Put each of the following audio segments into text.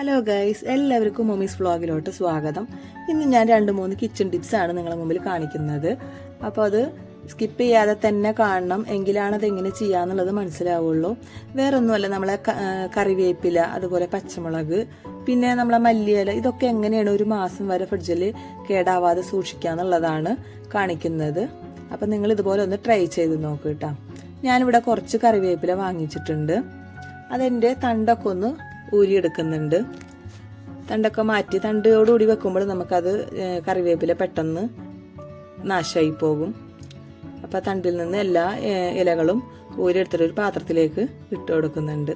Hello guys എല്ലാവർക്കും മൊമീസ് വ്ളോഗിലോട്ട് സ്വാഗതം. ഇന്ന് ഞാൻ രണ്ട് മൂന്ന് കിച്ചൺ ആണ് നിങ്ങളുടെ മുമ്പിൽ കാണിക്കുന്നത്. അപ്പോൾ അത് സ്കിപ്പ് ചെയ്യാതെ തന്നെ കാണണം. എങ്കിലാണ് അത് എങ്ങനെ ചെയ്യാന്നുള്ളത് മനസ്സിലാവുള്ളൂ. വേറൊന്നുമല്ല നമ്മളെ കറിവേപ്പില അതുപോലെ പച്ചമുളക് പിന്നെ നമ്മളെ മല്ലിയില ഇതൊക്കെ എങ്ങനെയാണ് ഒരു മാസം വരെ ഫ്രിഡ്ജിൽ കേടാവാതെ സൂക്ഷിക്കാന്നുള്ളതാണ് കാണിക്കുന്നത്. അപ്പം നിങ്ങൾ ഇതുപോലെ ഒന്ന് ട്രൈ ചെയ്ത് നോക്ക് കേട്ടോ. ഞാനിവിടെ കുറച്ച് കറിവേപ്പില വാങ്ങിച്ചിട്ടുണ്ട്. അതെന്റെ തണ്ടൊക്കെ ഒന്ന് ഊരിയെടുക്കുന്നുണ്ട്. തണ്ടൊക്കെ മാറ്റി തണ്ടോടുകൂടി വെക്കുമ്പോൾ നമുക്കത് കറിവേപ്പില പെട്ടെന്ന് നാശമായി പോകും. അപ്പോൾ തണ്ടിൽ നിന്ന് എല്ലാ ഇലകളും ഊരിയെടുത്തിട്ട് ഒരു പാത്രത്തിലേക്ക് ഇട്ട് കൊടുക്കുന്നുണ്ട്.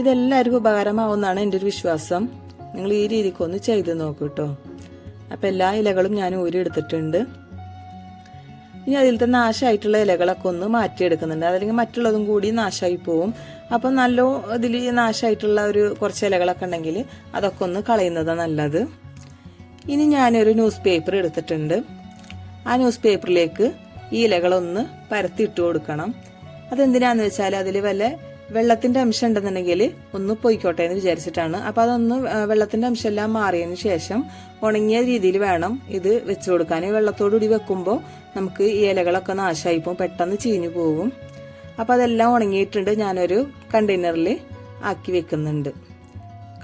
ഇതെല്ലാവർക്കും ഉപകാരമാവുമെന്നാണ് എന്റെ ഒരു വിശ്വാസം. നിങ്ങൾ ഈ രീതിക്കൊന്ന് ചെയ്ത് നോക്കൂ കേട്ടോ. അപ്പം എല്ലാ ഇലകളും ഞാൻ ഊരിയെടുത്തിട്ടുണ്ട്. ഇനി അതിലത്തെ നാശമായിട്ടുള്ള ഇലകളൊക്കെ ഒന്ന് മാറ്റിയെടുക്കുന്നുണ്ട്. അതല്ലെങ്കിൽ മറ്റുള്ളതും കൂടി നാശമായി പോവും. അപ്പം നല്ല ഇതിൽ നാശമായിട്ടുള്ള ഒരു കുറച്ച് ഇലകളൊക്കെ ഉണ്ടെങ്കിൽ അതൊക്കെ ഒന്ന് കളയുന്നതാണ് നല്ലത്. ഇനി ഞാനൊരു ന്യൂസ് പേപ്പർ എടുത്തിട്ടുണ്ട്. ആ ന്യൂസ് പേപ്പറിലേക്ക് ഈ ഇലകളൊന്ന് പരത്തി ഇട്ട് കൊടുക്കണം. അതെന്തിനാന്ന് വെച്ചാൽ അതിൽ വല്ല വെള്ളത്തിന്റെ അംശം ഉണ്ടെന്നുണ്ടെങ്കിൽ ഒന്ന് പൊയ്ക്കോട്ടെ എന്ന് വിചാരിച്ചിട്ടാണ്. അപ്പൊ അതൊന്ന് വെള്ളത്തിന്റെ അംശം എല്ലാം മാറിയതിന് ശേഷം ഉണങ്ങിയ രീതിയിൽ വേണം ഇത് വെച്ച് കൊടുക്കാൻ. വെള്ളത്തോടുകൂടി വെക്കുമ്പോൾ നമുക്ക് ഈ ഇലകളൊക്കെ നാശമായി പോകും പെട്ടെന്ന് ചീഞ്ഞു പോകും അപ്പൊ അതെല്ലാം ഉണങ്ങിയിട്ടുണ്ട്. ഞാനൊരു കണ്ടെയ്നറിൽ ആക്കി വെക്കുന്നുണ്ട്.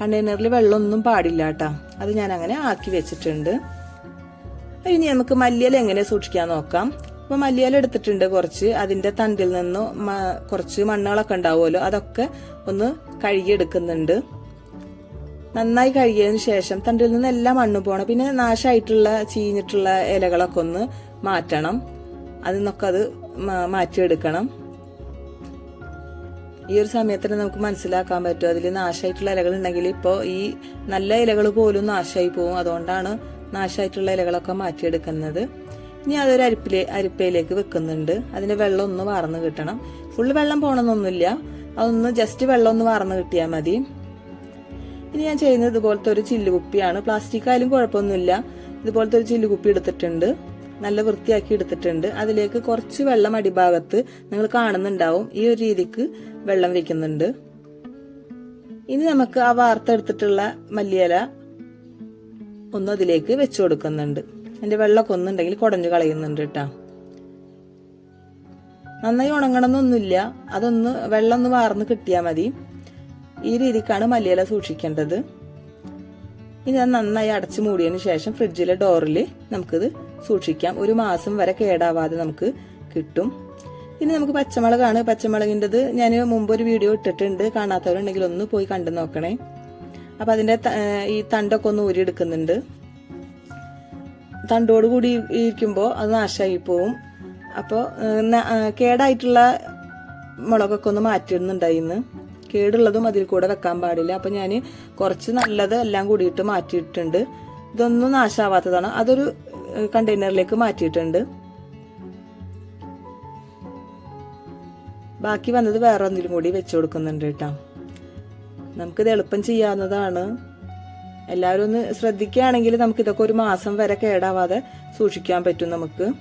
കണ്ടെയ്നറിൽ വെള്ളമൊന്നും പാടില്ല കേട്ടോ. അത് ഞാൻ അങ്ങനെ ആക്കി വെച്ചിട്ടുണ്ട്. ഇനി നമുക്ക് മല്ലിയില എങ്ങനെ സൂക്ഷിക്കാൻ നോക്കാം. അപ്പൊ മല്ലിയില എടുത്തിട്ടുണ്ട് കുറച്ച്. അതിന്റെ തണ്ടിൽ നിന്ന് കുറച്ച് മണ്ണുകളൊക്കെ ഉണ്ടാവുമല്ലോ അതൊക്കെ ഒന്ന് കഴുകിയെടുക്കുന്നുണ്ട്. നന്നായി കഴുകിയതിനു ശേഷം തണ്ടിൽ നിന്ന് എല്ലാം മണ്ണ് പോകണം പിന്നെ നാശമായിട്ടുള്ള ചീഞ്ഞിട്ടുള്ള ഇലകളൊക്കെ ഒന്ന് മാറ്റണം. അതിൽ നിന്നൊക്കെ അത് മാറ്റിയെടുക്കണം. ഈ ഒരു സമയത്തിന് നമുക്ക് മനസ്സിലാക്കാൻ പറ്റും. അതിൽ നാശമായിട്ടുള്ള ഇലകൾ ഉണ്ടെങ്കിൽ ഇപ്പോൾ ഈ നല്ല ഇലകൾ പോലും നാശമായി പോകും. അതുകൊണ്ടാണ് നാശമായിട്ടുള്ള ഇലകളൊക്കെ മാറ്റിയെടുക്കുന്നത്. ഇനി അതൊരു അരിപ്പിലെ അരിപ്പയിലേക്ക് വെക്കുന്നുണ്ട്. അതിന് വെള്ളം ഒന്ന് വാർന്ന് കിട്ടണം. ഫുള്ള് വെള്ളം പോകണമെന്നൊന്നുമില്ല അതൊന്ന് ജസ്റ്റ് വെള്ളം ഒന്ന് വാർന്ന് കിട്ടിയാൽ മതി. ഇനി ഞാൻ ചെയ്യുന്നത് ഇതുപോലത്തെ ഒരു ചില്ലുകുപ്പിയാണ്. പ്ലാസ്റ്റിക് ആയാലും കുഴപ്പമൊന്നുമില്ല. ഇതുപോലത്തെ ഒരു ചില്ലുകുപ്പി എടുത്തിട്ടുണ്ട്. നല്ല വൃത്തിയാക്കി എടുത്തിട്ടുണ്ട്. അതിലേക്ക് കുറച്ച് വെള്ളം അടിഭാഗത്ത് നിങ്ങൾ കാണുന്നുണ്ടാവും. ഈ ഒരു രീതിക്ക് വെള്ളം വെക്കുന്നുണ്ട്. ഇനി നമുക്ക് ആ വാർത്തെടുത്തിട്ടുള്ള മല്ലിയില ഒന്ന് അതിലേക്ക് വെച്ചു കൊടുക്കുന്നുണ്ട്. അതിന്റെ വെള്ളമൊക്കെ ഒന്നുണ്ടെങ്കിൽ കുടഞ്ഞു കളയുന്നുണ്ട് കേട്ടോ. നന്നായി ഉണങ്ങണമെന്നൊന്നുമില്ല. അതൊന്ന് വെള്ളം ഒന്ന് വാർന്ന് കിട്ടിയാൽ മതി. ഈ രീതിക്കാണ് മല്ലിയില സൂക്ഷിക്കേണ്ടത്. ഇനി അത് നന്നായി അടച്ചു മൂടിയതിന് ശേഷം ഫ്രിഡ്ജിലെ ഡോറിൽ നമുക്കിത് സൂക്ഷിക്കാം. ഒരു മാസം വരെ കേടാവാതെ നമുക്ക് കിട്ടും. ഇനി നമുക്ക് പച്ചമുളകാണ്. പച്ചമുളകിന്റെത് ഞാൻ മുമ്പ് ഒരു വീഡിയോ ഇട്ടിട്ടുണ്ട്. കാണാത്തവരുണ്ടെങ്കിൽ ഒന്ന് പോയി കണ്ടു നോക്കണേ. അപ്പം അതിന്റെ ഈ തണ്ടൊക്കെ ഒന്ന് ഊരിയെടുക്കുന്നുണ്ട്. തണ്ടോട് കൂടി ഇരിക്കുമ്പോൾ അത് നാശമായി പോവും. അപ്പോൾ കേടായിട്ടുള്ള മുളകൊക്കെ ഒന്ന് മാറ്റിയിടുന്നുണ്ടായിന്ന് കേടുള്ളതും അതിൽ കൂടെ വെക്കാൻ പാടില്ല. അപ്പം ഞാൻ കുറച്ച് നല്ലത് എല്ലാം കൂടിയിട്ട് മാറ്റിയിട്ടുണ്ട്. ഇതൊന്നും നാശാവാത്തതാണ്. അതൊരു കണ്ടെയ്നറിലേക്ക് മാറ്റിയിട്ടുണ്ട്. ബാക്കി വന്നത് വേറെ ഒന്നിലും കൂടി വെച്ചു കൊടുക്കുന്നുണ്ട് കേട്ടോ. നമുക്കിത് എളുപ്പം ചെയ്യാവുന്നതാണ്. എല്ലാവരും ഒന്ന് ശ്രദ്ധിക്കുകയാണെങ്കിൽ നമുക്ക് ഇതൊക്കെ ഒരു മാസം വരെ കേടാവാതെ സൂക്ഷിക്കാൻ പറ്റും നമുക്ക്.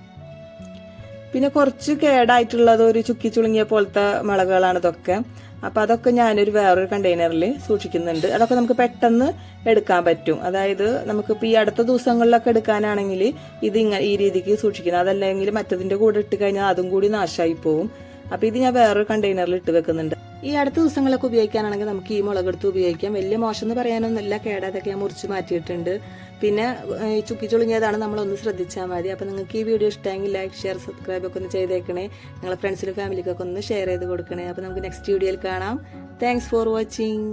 പിന്നെ കുറച്ച് കേടായിട്ടുള്ളത് ഒരു ചുക്കി ചുളുങ്ങിയ പോലത്തെ മുളകുകളാണ് ഇതൊക്കെ. അപ്പൊ അതൊക്കെ ഞാനൊരു വേറൊരു കണ്ടെയ്നറിൽ സൂക്ഷിക്കുന്നുണ്ട്. അതൊക്കെ നമുക്ക് പെട്ടെന്ന് എടുക്കാൻ പറ്റും. അതായത് നമുക്കിപ്പോൾ ഈ അടുത്ത ദിവസങ്ങളിലൊക്കെ എടുക്കാനാണെങ്കിൽ ഇത് ഇങ്ങനെ ഈ രീതിക്ക് സൂക്ഷിക്കുന്നത്. അതല്ലെങ്കിൽ മറ്റതിന്റെ കൂടെ ഇട്ട് കഴിഞ്ഞാൽ അതും കൂടി നാശമായി പോവും. അപ്പൊ ഇത് ഞാൻ വേറൊരു കണ്ടെയ്നറിൽ ഇട്ട് വെക്കുന്നുണ്ട്. ഈ അടുത്ത ദിവസങ്ങളൊക്കെ ഉപയോഗിക്കാനാണെങ്കിൽ നമുക്ക് ഈ മുളകെടുത്ത് ഉപയോഗിക്കാം. വലിയ മോശം എന്ന് പറയാനൊന്നുമില്ല കേടാതൊക്കെ ഞാൻ മുറിച്ച് മാറ്റിയിട്ടുണ്ട്. പിന്നെ ഈ ചുക്കി ചുളിഞ്ഞതാണ് നമ്മളൊന്ന് ശ്രദ്ധിച്ചാൽ മതി. അപ്പോൾ നിങ്ങൾക്ക് ഈ വീഡിയോ ഇഷ്ടമെങ്കിൽ ലൈക്ക് ഷെയർ സബ്സ്ക്രൈബ് ഒക്കെ ഒന്ന് ചെയ്തേക്കണേ. നിങ്ങളെ ഫ്രണ്ട്സിനും ഫാമിലിക്കൊക്കെ ഒന്ന് ഷെയർ ചെയ്ത് കൊടുക്കണേ. അപ്പോൾ നമുക്ക് നെക്സ്റ്റ് വീഡിയോയിൽ കാണാം. Thanks for watching